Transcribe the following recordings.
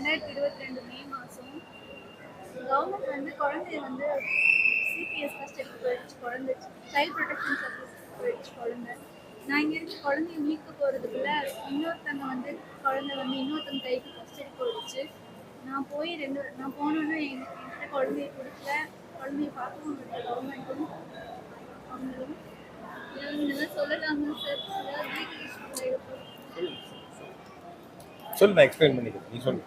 ரெண்டாயிரத்தி இருபத்தி ரெண்டு மே மாதம் கவர்மெண்ட் வந்து குழந்தைய வந்து சிபிஎஸ் கஸ்டடிக்கு போயிடுச்சு குழந்தை சைல்ட் ப்ரொடெக்ஷன் சர்வீஸ் போயிடுச்சு குழந்தை. நான் இங்கே இருந்து குழந்தைய மீட்க போகிறதுக்குள்ள இன்னொருத்தங்க வந்து குழந்தை வந்து இன்னொருத்தங்க கைக்கு கஸ்டடி போயிடுச்சு. நான் போய் ரெண்டு நான் போனோன்னே எங்க என்கிட்ட குழந்தைய கொடுக்கல. குழந்தைய பார்க்கவும் இல்லை கவர்மெண்ட்டும் அவங்களும். இதெல்லாம் சொல்லலாமா சார் எக்ஸ்பிளைன் பண்ணிக்கிறேன். நீ சொல்லு.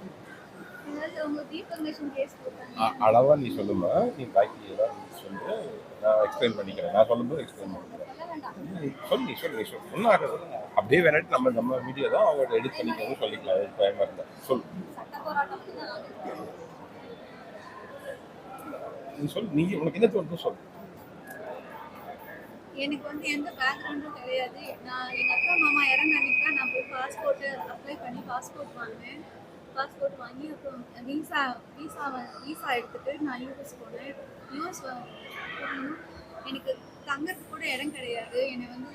ஏதாவது அவங்க டீஃபர்மேஷன் கேஸ் போட்டாங்க அ- அளவா நீ சொல்லுமா? நீ பாக்கி நீ சொல்லு. நான் எக்ஸ்பிளைன் பண்ணிக்கிறேன். நான் சொல்லும்போது எக்ஸ்பிளைன் பண்ணிக்கிறேன். சொல்ல நீ சொல்லு நீ ஒன்றும் ஆகாது. அப்படியே வேணாட்டு நம்ம நம்ம வீடியோ தான் அவங்க எடிட் பண்ணிக்கவும் சொல்லிக்கலாம். அது பயமா இருந்தா. சொல்லு. நீ சொல்லு. நீ உனக்கு என்ன தோணுதோ சொல்லு. எனக்கு வந்து எந்த பேக்ரவுண்டும் கிடையாது. நான் எங்கள் அக்கா மாமா இறந்த அன்னைக்கு தான் நான் போய் பாஸ்போர்ட்டு அப்ளை பண்ணி பாஸ்போர்ட் வாங்கினேன். பாஸ்போர்ட் வாங்கி அப்புறம் வீசா விசா வீசா எடுத்துட்டு நான் யூஎஸ் போனேன். யூஎஸ் போகணும் எனக்கு தங்கறதுக்கு கூட இடம் கிடையாது. என்னை வந்து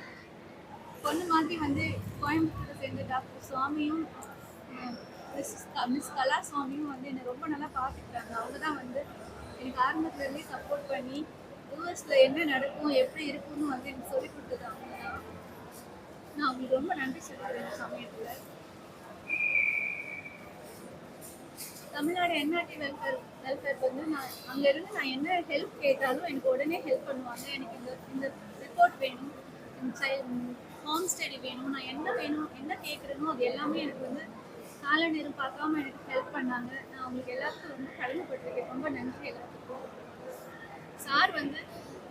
பொண்ணு மாதிரி வந்து கோயம்புத்தூர் சேர்ந்த டாக்டர் சுவாமியும் மிஸ் மிஸ் கலா சுவாமியும் வந்து என்னை ரொம்ப நல்லா பார்த்துக்கிட்டாங்க அவங்க தான் வந்து எனக்கு ஆரம்பத்துலேருந்தே சப்போர்ட் பண்ணி யூஎஸில் என்ன நடக்கும் எப்படி இருக்கும்னு வந்து எனக்கு சொல்லி கொடுத்தது அவங்க தான். நான் அவங்களுக்கு ரொம்ப நன்றி சொல்லுவேன் சமயத்தில். தமிழ்நாடு என்ஆர்டி வெல்ஃபேர் வெல்ஃபேர் வந்து நான் அங்கேருந்து நான் என்ன ஹெல்ப் கேட்டாலும் எனக்கு உடனே ஹெல்ப் பண்ணுவாங்க. எனக்கு இந்த இந்த ரிப்போர்ட் வேணும் ஹோம் ஸ்டடி வேணும் நான் என்ன வேணும் என்ன கேட்குறேனோ அது எல்லாமே எனக்கு வந்து கால நேரம் பார்க்காம எனக்கு ஹெல்ப் பண்ணாங்க. நான் அவங்களுக்கு எல்லாத்துக்கும் ரொம்ப கடமைப்பட்டிருக்கேன். ரொம்ப நன்றி எல்லாத்துக்கும். சார் வந்து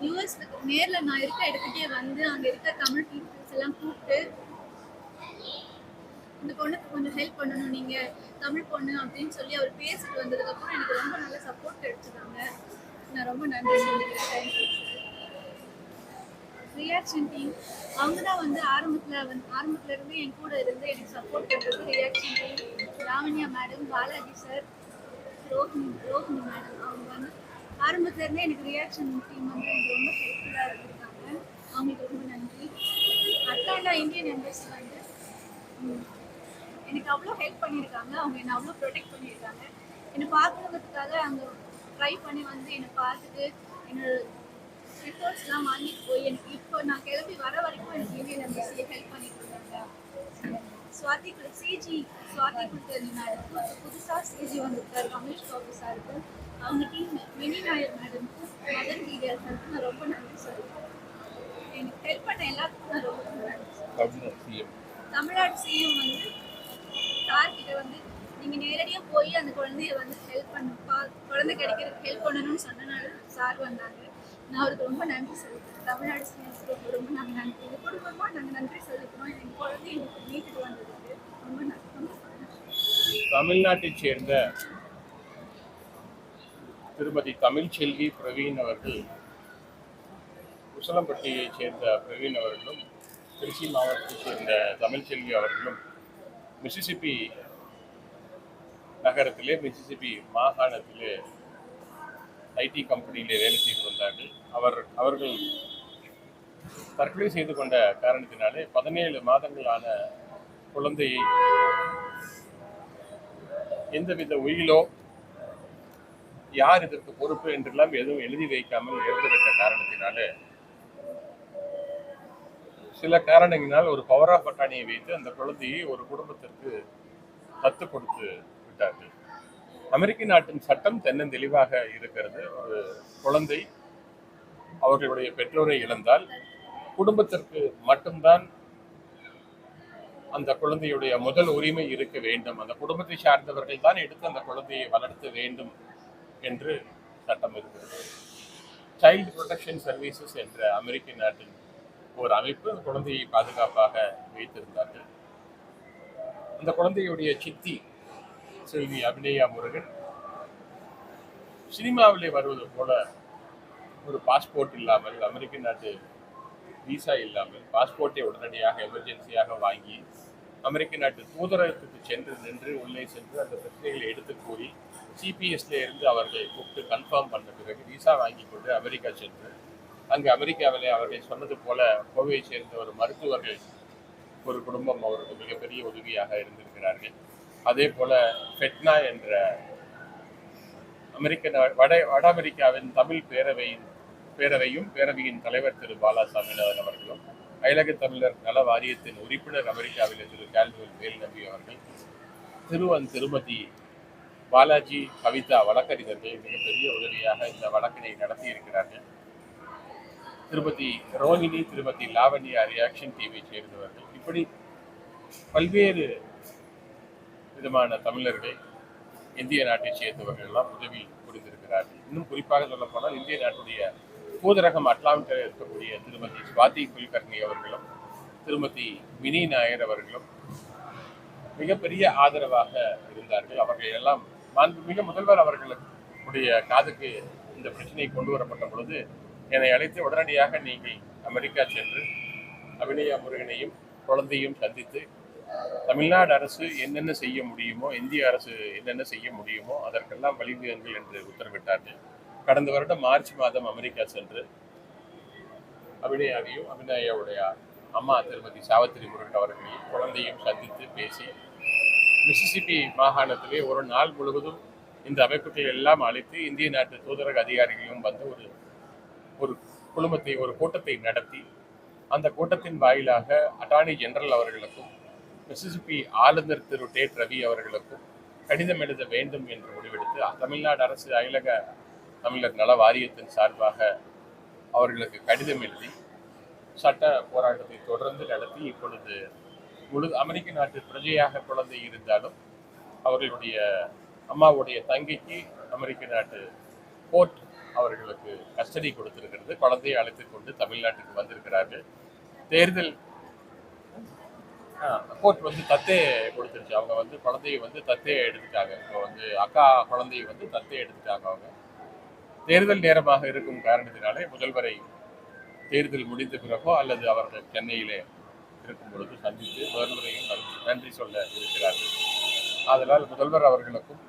யூஎஸ்ல நேரில் நான் இருக்க இடத்துக்கே வந்து அங்கே இருக்க தமிழ் டீச்சர்ஸ் எல்லாம் கூப்பிட்டு இந்த பொண்ணுக்கு கொஞ்சம் ஹெல்ப் பண்ணணும் நீங்க தமிழ் பொண்ணு அப்படின்னு சொல்லி அவர் பேசிட்டு வந்ததுக்கு அப்புறம் எனக்கு ரொம்ப நல்ல சப்போர்ட் கிடைச்சிருக்காங்க நான் ரொம்ப நன்றி சொல்லிக்கிறேன் ரியாக்ஷன் டீம் அவங்க தான் வந்து ஆரம்பத்துல வந்து ஆரம்பத்துல இருந்து என் கூட இருந்து எனக்கு சப்போர்ட் பண்றது reaction team Lavanya madam Balaji sir Rohini Rohini madam அவங்க வந்து ஆரம்பத்துல இருந்தே எனக்கு ரியாக்ஷன் டீம் வந்து எனக்கு ரொம்ப ஹெல்ப்ஃபுல்லாக இருந்திருக்காங்க. அவங்களுக்கு ரொம்ப நன்றி. அட்லாண்டா இந்தியன் எம்பசி வந்து எனக்கு அவ்வளோ ஹெல்ப் பண்ணியிருக்காங்க. அவங்க என்னை அவ்வளோ ப்ரொடெக்ட் பண்ணியிருக்காங்க. என்னை பார்க்கறதுக்காக அவங்க ட்ரை பண்ணி வந்து என்னை பார்த்துட்டு என்னோட ரிப்போர்ட்ஸ்லாம் வாங்கிட்டு போய் எனக்கு இப்போ நான் கிளம்பி வர வரைக்கும் எனக்கு இந்தியன் எம்பசி ஹெல்ப் பண்ணிட்டு இருக்காங்க Swathi C G Swathi madam புதுசாக சிஜி வந்திருக்காரு கம்யூனிஸ்ட் ஆஃபீஸாருக்கு அவங்க டீம் மினி நாயர் மேடம்க்கு மதன் சாருக்கு நான் ரொம்ப நன்றி சொல்லுவேன் எனக்கு ஹெல்ப் பண்ண எல்லாத்துக்கும் நான் ரொம்ப நன்றி தமிழ்நாடு சிஎம் வந்து சார் கிட்ட வந்து நீங்க நேரடியா போய் அந்த குழந்தைய வந்து ஹெல்ப் பண்ண குழந்தை கிடைக்கிறதுக்கு ஹெல்ப் பண்ணணும்னு சொன்னனால சார் வந்தாங்க. நான் அவருக்கு ரொம்ப நன்றி சொல்லிக்கிறேன். தமிழ்நாடு சிஎம் ரொம்ப ரொம்ப நாங்கள் நன்றி எங்கள் குடும்பமாக நாங்கள் நன்றி சொல்லிக்கிறோம். எங்கள் குழந்தை எனக்கு மீட்டுட்டு வந்ததுக்கு ரொம்ப நன்றி. தமிழ்நாட்டைச் சேர்ந்த திருமதி தமிழ்ச்செல்வி பிரவீன் அவர்கள் உசலம்பட்டியைச் சேர்ந்த பிரவீன் அவர்களும் திருச்சி மாவட்டத்தைச் சேர்ந்த தமிழ்ச்செல்வி அவர்களும் மிசிசிபி நகரத்திலே மிசிசிபி மாகாணத்திலே ஐடி கம்பெனியிலே வேலை செய்து வந்தார்கள். அவர் அவர்கள் தற்கொலை செய்து கொண்ட காரணத்தினாலே பதினேழு மாதங்களான குழந்தையை எந்தவித உயிலோ யார் இதற்கு பொறுப்பு என்றெல்லாம் எதுவும் எழுதி வைக்காமல் இறந்துவிட்ட காரணத்தினாலே சில காரணங்களினால் ஒரு பவர் ஆஃப் அட்டானியை வைத்து அந்த குழந்தையை ஒரு குடும்பத்திற்கு தத்து கொடுத்து விட்டார்கள். அமெரிக்க நாட்டின் சட்டம் தென்னந்தெளிவாக இருக்கிறது. ஒரு குழந்தை அவர்களுடைய பெற்றோரை இழந்தால் குடும்பத்திற்கு மட்டும்தான் அந்த குழந்தையுடைய முதல் உரிமை இருக்க வேண்டும். அந்த குடும்பத்தை சார்ந்தவர்கள் தான் எடுத்து அந்த குழந்தையை வளர்த்த வேண்டும் என்று சட்டம் இருக்கிறது. சைல்டு ப்ரொடெக்ஷன் சர்வீசஸ் என்ற அமெரிக்க நாட்டின் ஒரு அமைப்பு அந்த குழந்தையை பாதுகாப்பாக வைத்திருந்தார்கள். அந்த குழந்தையுடைய சித்தி செல்வி அபிநயா முருகன் சினிமாவிலே வருவது போல ஒரு பாஸ்போர்ட் இல்லாமல் அமெரிக்க நாட்டு விசா இல்லாமல் பாஸ்போர்ட்டை உடனடியாக எமர்ஜென்சியாக வாங்கி அமெரிக்க நாட்டு தூதரகத்துக்கு சென்று நின்று உள்ளே சென்று அந்த பிரச்சனைகளை எடுத்து கூறி சிபிஎஸ்ல இருந்து அவர்களை கூப்பிட்டு கன்ஃபார்ம் பண்ண பிறகு விசா வாங்கி கொண்டு அமெரிக்கா சென்று அங்கு அமெரிக்காவிலே அவர்கள் சொன்னது போல கோவையை சேர்ந்த ஒரு மருத்துவர்கள் ஒரு குடும்பம் அவருக்கு மிகப்பெரிய உதவியாக இருந்திருக்கிறார்கள். அதே போல ஃபெட்னா என்ற அமெரிக்க வட வட அமெரிக்காவின் தமிழ் பேரவையின் பேரவையும் பேரவையின் தலைவர் திரு பாலா சாமிநாதன் அவர்களும் அயலக தமிழர் நல வாரியத்தின் உறுப்பினர் அமெரிக்காவில் திரு கேல்டுவல் வேல்நபி அவர்கள் திருவன் திருமதி பாலாஜி கவிதா வழக்கறிஞர்கள் மிகப்பெரிய உதவியாக இந்த வழக்கினை நடத்தி இருக்கிறார்கள் திருமதி ரோஹிணி திருமதி லாவண்யா ரியாக்ஷன் டிவியை சேர்ந்தவர்கள். இப்படி பல்வேறு விதமான தமிழர்கள் இந்திய நாட்டை சேர்ந்தவர்கள் எல்லாம் உதவி புரிந்திருக்கிறார்கள். இன்னும் குறிப்பாக சொல்லப்போனால் இந்திய நாட்டுடைய தூதரகம் அட்லாண்டில் இருக்கக்கூடிய திருமதி சுவாதி குல்கர்ணி அவர்களும் திருமதி மினி நாயர் அவர்களும் மிகப்பெரிய ஆதரவாக இருந்தார்கள். அவர்கள் எல்லாம் மாண்புமிகு முதல்வர் அவர்களுடைய காதுக்கு இந்த பிரச்சனை கொண்டு வரப்பட்ட பொழுது என்னை அழைத்து உடனடியாக நீங்கள் அமெரிக்கா சென்று அபிநயா முருகனையும் குழந்தையும் சந்தித்து தமிழ்நாடு அரசு என்னென்ன செய்ய முடியுமோ இந்திய அரசு என்னென்ன செய்ய முடியுமோ அதற்கெல்லாம் வழிவகுங்கள் என்று உத்தரவிட்டார்கள். கடந்த வருடம் மார்ச் மாதம் அமெரிக்கா சென்று அபிநயாவையும் அபிநயாவுடைய அம்மா திருமதி சாவித்திரி முருகன் அவர்களையும் குழந்தையும் சந்தித்து பேசி மிசிசிபி மாகாணத்திலே ஒரு நாள் முழுவதும் இந்த அமைப்புகள் எல்லாம் அழைத்து இந்திய நாட்டு தூதரக அதிகாரிகளையும் வந்து ஒரு ஒரு குழுமத்தை ஒரு கூட்டத்தை நடத்தி அந்த கூட்டத்தின் வாயிலாக அட்டார்னி ஜெனரல் அவர்களுக்கும் மிசிசிபி ஆளுநர் திரு டேட் ரவி அவர்களுக்கும் கடிதம் எழுத வேண்டும் என்று முடிவெடுத்து தமிழ்நாடு அரசு அயலக தமிழர் நல வாரியத்தின் சார்பாக அவர்களுக்கு கடிதம் எழுதி சட்ட போராட்டத்தை தொடர்ந்து நடத்தி இப்பொழுது முழு அமெரிக்க நாட்டு பிரஜையாக குழந்தை இருந்தாலும் அவர்களுடைய அம்மாவுடைய தங்கைக்கு அமெரிக்க நாட்டு கோர்ட் அவர்களுக்கு கஸ்டடி கொடுத்திருக்கிறது. குழந்தையை அழைத்து கொண்டு தமிழ்நாட்டுக்கு வந்திருக்கிறார்கள். தேர்தல் கோர்ட் வந்து தத்தே கொடுத்துருச்சு. அவங்க வந்து குழந்தையை வந்து தத்தே எடுத்துட்டாங்க. இப்போ வந்து அக்கா குழந்தையை வந்து தத்தே எடுத்துட்டாங்க அவங்க. தேர்தல் நேரமாக இருக்கும் காரணத்தினாலே முதல்வரை தேர்தல் முடிந்த பிறகோ அல்லது அவர்கள் சென்னையிலே இருக்கும் பொழுது சந்தித்து முதல்வரையும் நன்றி- நன்றி சொல்ல இருக்கிறார்கள். அதனால் முதல்வர் அவர்களுக்கும்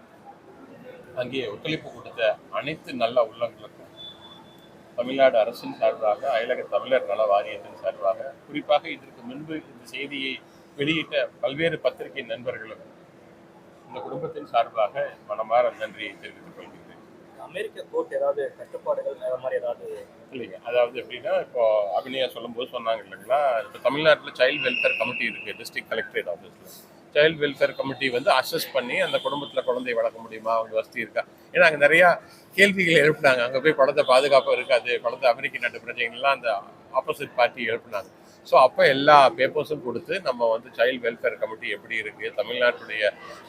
அங்கே ஒத்துழைப்பு கொடுத்த அனைத்து நல்ல உள்ளங்களுக்கும் தமிழ்நாடு அரசின் சார்பாக அயலக தமிழர் நல வாரியத்தின் சார்பாக குறிப்பாக இதற்கு முன்பு இந்த செய்தியை வெளியிட்ட பல்வேறு பத்திரிகை நண்பர்களுக்கும் இந்த குடும்பத்தின் சார்பாக மனமார நன்றியை தெரிவித்துக் கொள்கிறேன் அமெரிக்க கோர்ட் ஏதாவது கட்டுப்பாடுகள் வேற மாதிரி ஏதாவது இல்லைங்க. அதாவது எப்படின்னா இப்போ அபிநயா சொல்லும்போது சொன்னாங்க இல்லைங்களா இப்போ தமிழ்நாட்டில் சைல்டு வெல்ஃபேர் கமிட்டி இருக்கு டிஸ்ட்ரிக்ட் கலெக்டரேட் ஆஃபீஸில் சைல்டு வெல்ஃபேர் கமிட்டி வந்து அசஸ் பண்ணி அந்த குடும்பத்தில் குழந்தை வளர்க்க முடியுமா? அவங்க வசதி இருக்கா? ஏன்னா அங்கே நிறையா கேள்விகள் எழுப்புனாங்க. அங்கே போய் குழந்தை பாதுகாப்பாக இருக்காது குழந்தை அமெரிக்க நாட்டு பிரச்சனைகள்லாம் அந்த ஆப்போசிட் பார்ட்டி எழுப்புனாங்க. ஸோ அப்போ எல்லா பேப்பர்ஸும் கொடுத்து நம்ம வந்து சைல்டு வெல்ஃபேர் கமிட்டி எப்படி இருக்குது தமிழ்நாட்டுடைய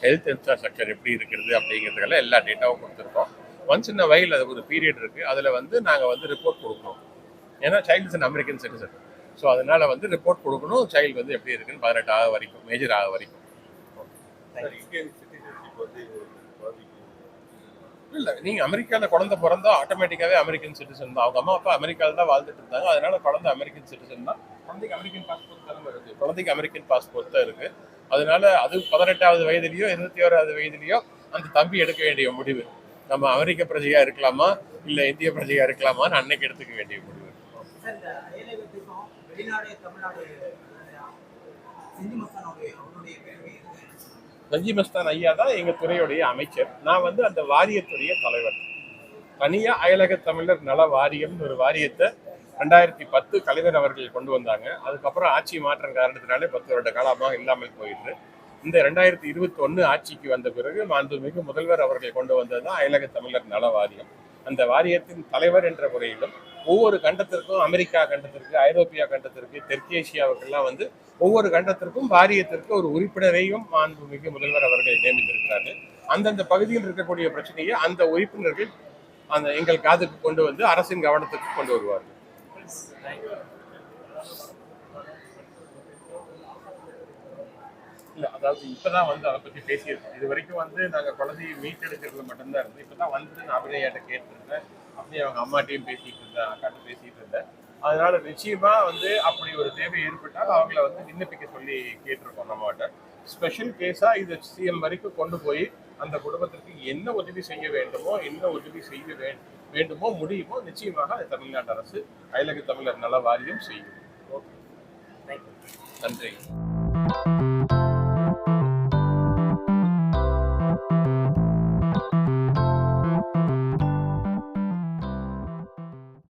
ஹெல்த் இன்ஃப்ராஸ்ட்ரக்சர் எப்படி இருக்கிறது அப்படிங்கிறதுக்கெல்லாம் எல்லா டேட்டாவும் கொடுத்துருக்கோம். ஒன் சின்ன வயல் அது ஒரு பீரியட் இருக்குது அதில் வந்து நாங்கள் வந்து ரிப்போர்ட் கொடுக்கணும். ஏன்னா child is American citizen so அதனால வந்து ரிப்போர்ட் கொடுக்கணும். சைல்டு வந்து எப்படி இருக்குன்னு பதினெட்டு ஆக வரைக்கும் மேஜர் ஆக வரைக்கும். இல்லை நீங்கள் அமெரிக்காவில் குழந்தை பிறந்தா ஆட்டோமேட்டிக்காகவே அமெரிக்கன் சிட்டிசன் தான். அவங்க அம்மா அப்பா அமெரிக்காவில் தான் வாழ்ந்துட்டு இருந்தாங்க. அதனால குழந்தை அமெரிக்கன் சிட்டிசன் தான். குழந்தைக்கு அமெரிக்கன் பாஸ்போர்ட் தான் இருக்குது குழந்தைக்கு அமெரிக்கன் பாஸ்போர்ட் தான் இருக்குது அதனால அது பதினெட்டாவது வயதுலையோ இருபத்தி ஓராவது வயதுலையோ அந்த தம்பி எடுக்க வேண்டிய முடிவு. நம்ம அமெரிக்க பிரஜையா இருக்கலாமா? இல்லை இந்திய பிரஜையா இருக்கலாமான்னு அன்னைக்கு எடுத்துக்க வேண்டிய முடிவு. வெளிநாடு தமிழ்நாடு நஜி மஸ்தான் ஐயா தான் எங்கள் துறையுடைய அமைச்சர். நான் வந்து அந்த வாரியத்துடைய தலைவர். தனியாக அயலக தமிழர் நல வாரியம்னு ஒரு வாரியத்தை ரெண்டாயிரத்தி பத்து கலைஞர் அவர்கள் கொண்டு வந்தாங்க. அதுக்கப்புறம் ஆட்சி மாற்றம் காரணத்தினாலே பத்து வருட காலமாக இல்லாமல் போயிட்டு இந்த ரெண்டாயிரத்தி இருபத்தி ஒன்று ஆட்சிக்கு வந்த பிறகு மாண்புமிகு முதல்வர் அவர்கள் கொண்டு வந்தது தான் அயலக தமிழர் நல வாரியம். அந்த வாரியத்தின் தலைவர் என்ற முறையிலும் ஒவ்வொரு கண்டத்திற்கும் அமெரிக்கா கண்டத்திற்கு ஐரோப்பியா கண்டத்திற்கு தெற்கேசியாவுக்கெல்லாம் வந்து ஒவ்வொரு கண்டத்திற்கும் வாரியத்திற்கு ஒரு உறுப்பினரையும் மாண்புமிகு முதல்வர் அவர்கள் நியமித்திருக்கிறார்கள். அந்தந்த பகுதியில் இருக்கக்கூடிய பிரச்சனையை அந்த உறுப்பினர்கள் அந்த எங்கள் காதுக்கு கொண்டு வந்து அரசின் கவனத்துக்கு கொண்டு வருவார்கள். அதாவது இப்பதான் வந்து அதை பத்தி பேசியிருக்கோம். இது வரைக்கும் வந்து நாங்க குழந்தையை மீட்டெடுக்கிறதுல மட்டும்தான் இருந்து இப்பதான் வந்து நான் அபிநயாட்ட கேட்டிருந்தேன். அப்படியே அவங்க அம்மாட்டையும் பேசிட்டு இருந்தேன் அக்காட்ட பேசிட்டு இருந்தேன். அதனால நிச்சயமா வந்து அப்படி ஒரு தேவை ஏற்பட்டால் அவங்கள வந்து விண்ணப்பிக்க சொல்லி கேட்டிருக்கோம் நம்மகிட்ட ஸ்பெஷல் கேஸா இதை சிஎம் வரைக்கும் கொண்டு போய் அந்த குடும்பத்திற்கு என்ன உதவி செய்ய வேண்டுமோ என்ன உதவி செய்ய வேண்டுமோ முடியுமோ நிச்சயமாக தமிழ்நாடு அரசு அயலக தமிழர் நல வாரியம் செய்யும். தேங்க்யூ நன்றி.